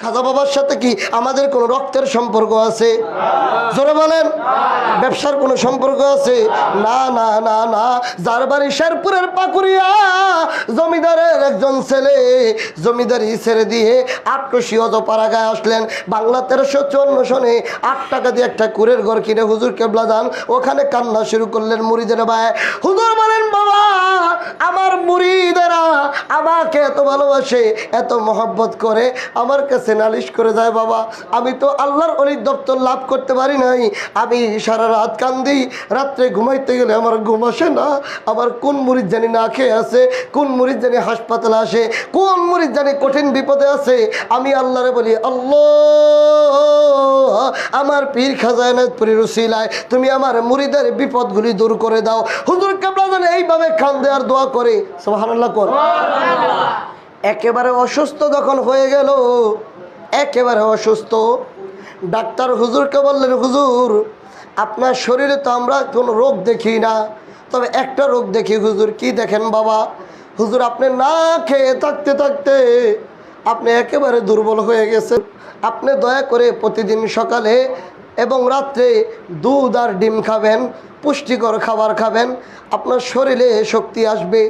খাজা বাবার সাথে কি আমাদের কোনো রক্তের সম্পর্ক আছে? জোরে বলেন। ব্যবসার কোনো সম্পর্ক আছে? না না না না। যার বাড়ি শেরপুরের পাকুড়িয়া, জমিদারের একজন ছেলে। জমিদারি ছেড়ে দিয়ে আটকশি অজপাড়াগায় আসলেন। বাংলা তেরোশো চুয়ান্ন সনে আট টাকা দিয়ে একটা কুরের ঘর কিনে হুজুর কেবলা দান। ওখানে কান্না শুরু করলেন মুড়িদের ভাই। হুজুর বলেন, বাবা, আমার মুড়িদেরা আমাকে এত ভালোবাসে, এত মহব্বত করে। আমার কাছে নালিশ করে যায় বাবা আমি তো আল্লাহর অলির দপ্তর লাভ করতে পারি নাই। আমি সারা রাত কান্দি রাত্রে ঘুমাইতে গেলে আমার ঘুম আসে না। আমার কোন মুড়িদ জানি না খেয়ে আছে কোন মুড়িদ জানি হাসপাতালে আসে কোন মুড়িদ জানি কঠিন বিপদে আছে। আমি আল্লাহরে বলি আল্লাহ আমার পীর খাজানাতপুরি রুসিলায় তুমি আমার মুড়িদের বিপদগুলি দূর করে দাও। হুজুর কেবলা জানে এইভাবে খান দেওয়ার দোয়া করে। সুবহানাল্লাহ কর। একেবারে অসুস্থ যখন হয়ে গেল একেবারে অসুস্থ। ডাক্তার হুজুরকে বললেন, হুজুর, আপনার শরীরে তো আমরা কোনো রোগ দেখি না। তবে একটা রোগ দেখি, হুজুর, কি দেখেন বাবা? হুজুর, আপনি না খেয়ে থাকতে থাকতে আপনি একেবারে দুর্বল হয়ে গেছেন। আপনি দয়া করে প্রতিদিন সকালে এবং রাত্রে দুধ আর ডিম খাবেন, পুষ্টিকর খাবার খাবেন। আপনার শরীরে শক্তি আসবে।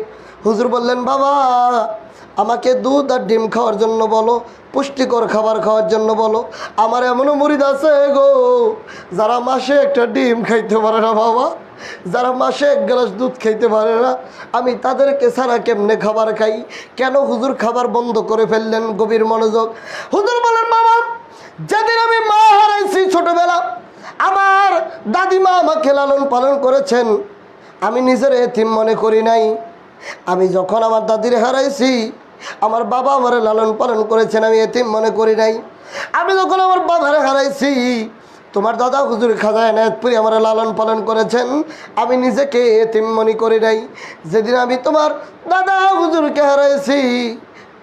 হুজুর বললেন, বাবা আমাকে দুধ আর ডিম খাওয়ার জন্য বলো, পুষ্টিকর খাবার খাওয়ার জন্য বলো। আমার এমনও মুরিদ আছে গো, যারা মাসে একটা ডিম খাইতে পারে না বাবা। যারা মাসে এক গ্লাস দুধ খাইতে পারে না। আমি তাদেরকে ছাড়া কেমনে খাবার খাই? কেন হুজুর খাবার বন্ধ করে ফেললেন গভীর মনোযোগ? হুজুর বলেন, বাবা, যেদিন আমি মা হারাইছি ছোটবেলা, আমার দাদিমা আমাকে লালন পালন করেছেন। আমি নিজের এতিম মনে করি নাই। আমি যখন আমার দাদির হারাইছি, আমার বাবা আমার লালন পালন করেছেন, আমি এতিম মনে করি নাই। আমি যখন আমার বাবার হারাইছি, তোমার দাদা হুজুর খাজা এনায়তপুরি আমার লালন পালন করেছেন, আমি নিজেকে এতিম মনে করি নাই। যেদিন আমি তোমার দাদা হুজুরকে হারাইছি,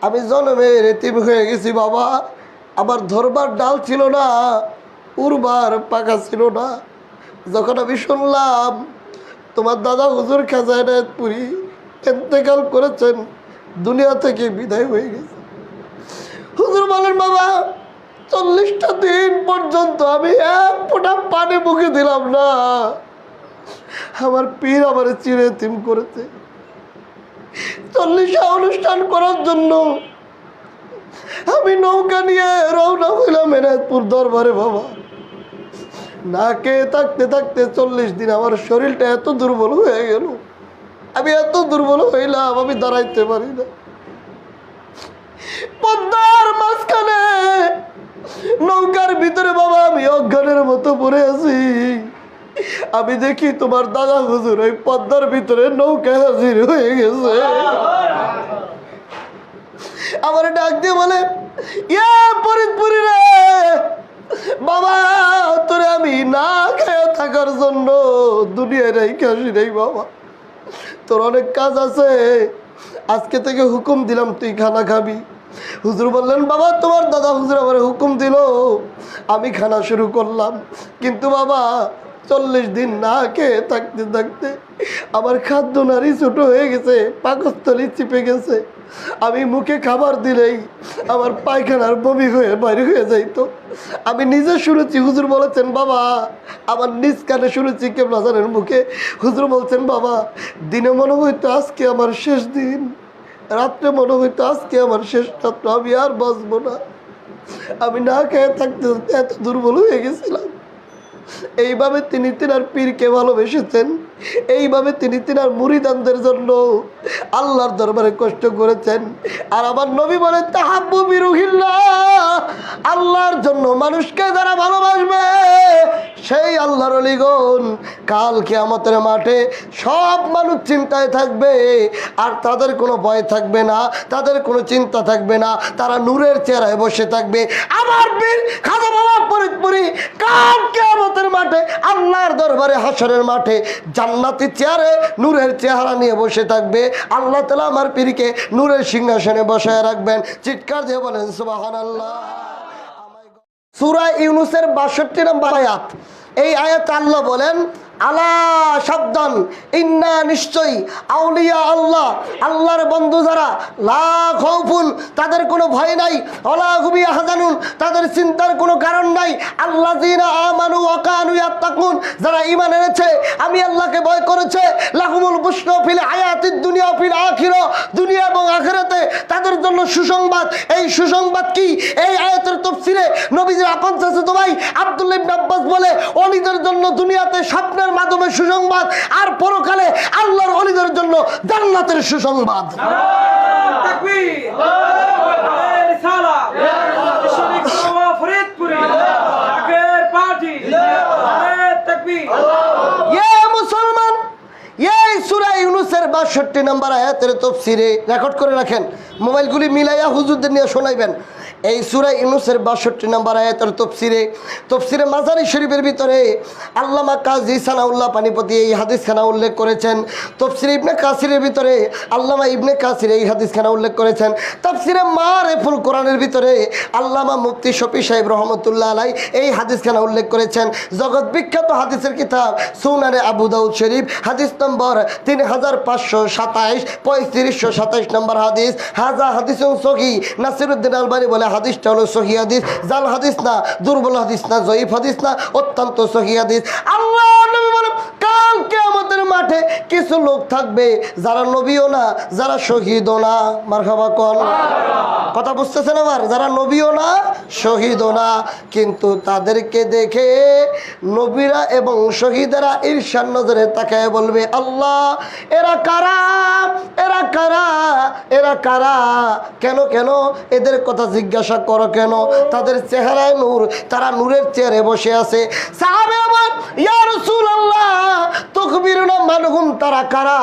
আমি জন্মের এতিম হয়ে গেছি বাবা। আমার ধরবার ডাল ছিল না, উর্বার পাকা ছিল না। যখন আমি শুনলাম, তোমার দাদা হুজুর খাজা এনায়তপুরি এতেকাল করেছেন, দুনিয়া থেকে বিদায় হয়ে গেছে। হুজুর বলেন, বাবা, চল্লিশটা দিন পর্যন্ত আমি এক ফোঁটা পানি মুখে দিলাম না। আমার পীর আমার চিরে তিম করেছে। চল্লিশটা অনুষ্ঠান করার জন্য আমি নৌকা নিয়ে রওনা হইলাম এনায়তপুর দরবারে, বাবা। না খেয়ে থাকতে থাকতে চল্লিশ দিন আমার শরীরটা এত দুর্বল হয়ে গেল। আমি এত দুর্বল হইলাম, আমি দাঁড়াইতে পারি না। পদ্মার মাঝখানে নৌকার ভিতরে বাবা, আমি অজ্ঞানের মতো পড়ে আছি। আমি দেখি তোমার দাদা হুজুর ওই পদ্মার ভিতরে নৌকা হাজির হয়ে গেছে। আমার ডাক দিয়ে বলে ইয়া রে, বাবা, তোরে আমি না খেয়ে থাকার জন্য দুনিয়ায় রেখে আসি নাই বাবা। তোর অনেক কাজ আছে। আজকে থেকে হুকুম দিলাম, তুই খানা খাবি। হুজুর বললেন, বাবা, তোমার দাদা হুজুর আমার হুকুম দিল। আমি খানা শুরু করলাম। কিন্তু বাবা, চল্লিশ দিন না খেয়ে থাকতে থাকতে আমার খাদ্য নারী ছোটো হয়ে গেছে, পাকস্থলী চিপে গেছে। আমি মুখে খাবার দিলেই আমার পায়খানার বমি হয়ে বাইরে হয়ে যাইতো। আমি নিজে শুনেছি, হুজুর বলেছেন, বাবা, আমার নিজ কানে শুনেছি কেবলাজানের মুখে। হুজুর বলছেন, বাবা, দিনে মনে হইতো আজকে আমার শেষ দিন। রাত্রে মনে হইতো আজকে আমার শেষ রাত্র আমি আর বাঁচবো না। আমি না খেয়ে থাকতে এত দুর্বল হয়ে গেছিলাম। এইভাবে তিনি তিনার পীরকে ভালোবেসেছেন। এইভাবে তিনি তিনার মুরিদানদের জন্য আল্লাহর দরবারে কষ্ট করেছেন। আর আমার নবী বলেন তাহাব্বু বিরুহিল্লা আল্লাহর জন্য মানুষকে যারা ভালোবাসবে, সেই আল্লাহর অলিগণ কাল কেয়ামতের মাঠে সব মানুষ চিন্তায় থাকবে। আর তাদের কোনো ভয় থাকবে না, তাদের কোনো চিন্তা থাকবে না। তারা নূরের চেহারায় বসে থাকবে। আমার বীর খাজা বাবা ফরিদপুরি কাল কেয়ামতের মাঠে, আল্লাহর দরবারে হাসরের মাঠে, জান্নাতি চেয়ারে নূরের চেহারা নিয়ে বসে থাকবে। আল্লাহ তালা আমার পীরকে নূরের সিংহাসনে বসায় রাখবেন। চিৎকার দিয়ে বলেন সুবাহান আল্লাহ সুরা ইউনুসের বাষট্টি নম্বর আয়াত। এই আয়াত আল্লাহ বলেন ইন্না আউলিয়া আল্লাহ, আল্লাহর বন্ধু যারা তাদের কোনো ভয় নাই তাদের চিন্তার কোনো কারণ নাই। আল্লাহ আমানু ওয়াকানু ইয়াত্তাকুন, যারা ঈমান এনেছে, আমি আল্লাহকে ভয় করেছে, লাহুমুল ফিল হায়াতিদ দুনিয়া, ফিল আখিরা, দুনিয়া এবং আখিরাতে তাদের জন্য সুসংবাদ। এই সুসংবাদ কি? এই আয়াতের তাফসিরে নবীজির আপন চাচাতো ভাই আব্দুল্লাহ ইবনে আব্বাস বলে, অলিদের জন্য দুনিয়াতে স্বপ্নের কোরআনের মাধ্যমে সুসংবাদ আর পরকালে আল্লাহর অলিদের জন্য জান্নাতের সুসংবাদ। বাষট্টি নাম্বার আয়াতের তফসিরে রেকর্ড করে রাখেন। মোবাইলগুলি মিলাইয়া হুজুরদের নিয়ে শোনাইবেন। এই সূরা ইউনূসের 62 নম্বর আয়াতের তাফসিরে তাফসিরে মাজারি শরীফের ভিতরে আল্লামা কাজী সানাউল্লাহ পানিপতি এই হাদিসখানা উল্লেখ করেছেন। তাফসিরে ইবনে কাসিরের ভিতরে আল্লামা ইবনে কাসির এই হাদিসখানা উল্লেখ করেছেন। তাফসিরে মারেফুল কোরআনের ভিতরে আল্লামা মুফতি শফি সাহেব রহমতুল্লাহ আলাই এই হাদিসখানা উল্লেখ করেছেন। জগৎ বিখ্যাত হাদিসের কিতাব সুনানে আবু দাউদ শরীফ, হাদিস নম্বর তিন হাজার পাঁচশো সাতাইশ, পঁয়ত্রিশশো সাতাইশ নম্বর হাদিস। হাজা হাদিস সহি নাসিরুদ্দিন আলবানি বলে হাদিসটা হলো সহি হাদিস। জাল হাদিস না, দুর্বল হাদিস না, জয়ীফ হাদিস না, অত্যন্ত সহি হাদিস। আল্লাহ কালকে আমাদের মাঠে কিছু লোক থাকবে, যারা নবীও না, যারা শহীদও না। মারখাবা কন কথা বুঝতেছেন আমার? যারা নবীও না, শহীদও না। কিন্তু তাদেরকে দেখে নবীরা এবং শহীদেরা ঈর্ষার নজরে তাকায় বলবে, আল্লাহ, এরা কারা? এরা কারা? কেন কেন? এদের কথা জিজ্ঞাসা করো কেন? তাদের চেহারায় নূর, তারা নূরের চেয়ারে বসে আছে। কারা?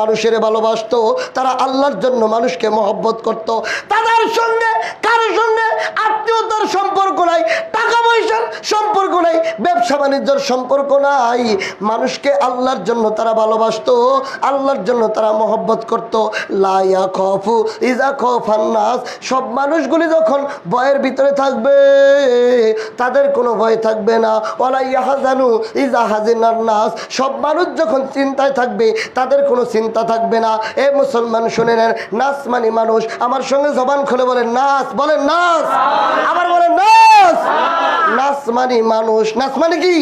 মানুষের ভালোবাসতো, তারা আল্লাহর জন্য মানুষকে মহব্বত করত। তাদের সঙ্গে কারোর সঙ্গে আত্মীয়তার সম্পর্ক নাই, টাকা পয়সার সম্পর্ক নাই ব্যবসা সম্পর্ক নাই। মানুষকে আল্লাহর জন্য তারা ভালোবাসতো, আল্লাহর জন্য তারা মহব্বত করত। লাইয়া খফু ইজা খফান্নাস সব মানুষগুলি যখন ভয়ের ভিতরে থাকবে, তাদের কোনো ভয় থাকবে না। ওলা ইয়াহাজানু ইজা হাজিনার নাস। সব মানুষ যখন চিন্তায় থাকবে, তাদের কোনো চিন্তা থাকবে না। এ মুসলমান শুনে নেন নাচ মানে মানুষ। আমার সঙ্গে জবান খুলে বলেন নাচ বলেন নাচ আবার বলেন নাচ নাচ মানে মানুষ। নাচ মানে কি?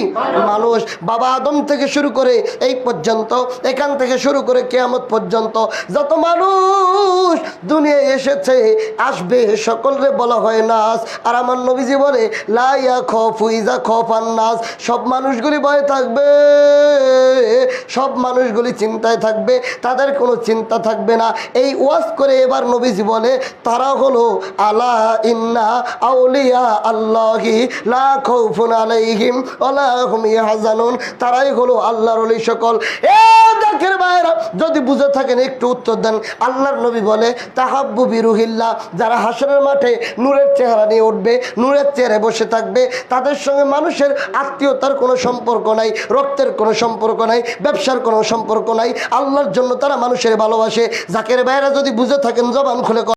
মানুষ। বাবা আদম থেকে শুরু করে এই পর্যন্ত এখান থেকে শুরু করে কেয়ামত পর্যন্ত যত মানুষ দুনিয়ায় এসেছে, আসবে সকলরে বলা হয় নাচ আর আমার নবীজি বলে লাইয়া খফ ইজা খফ আর নাচ সব মানুষগুলি ভয়ে থাকবে, সব মানুষগুলি চিন্তায় থাকবে, তাদের কোনো চিন্তা থাকবে না। এই ওয়াজ করে এবার নবীজি বলে, তারা হলো, আলা ইন্না আউলিয়া আল্লাহি লা খাউফুন আলাইহিম ওয়ালা হুম ইয়াহজানুন। তারাই হলো আল্লাহর ওলি সকল। এ দেখের ভাইরা যদি বুঝে থাকেন, একটু উত্তর দেন। আল্লাহর নবী বলে, তাহাব্বু বিরুহিল্লা যারা হাসনের মাঠে নূরের চেহারা নিয়ে উঠবে, নূরের চেহারে বসে থাকবে, তাদের সঙ্গে মানুষের আত্মীয়তার কোনো সম্পর্ক নাই, রক্তের কোনো সম্পর্ক নাই, ব্যবসার কোনো সম্পর্ক নাই। আল্লাহর জন্য তারা মানুষের ভালোবাসে। জাকের বাইরা যদি বুঝে থাকেন, জবান খুলে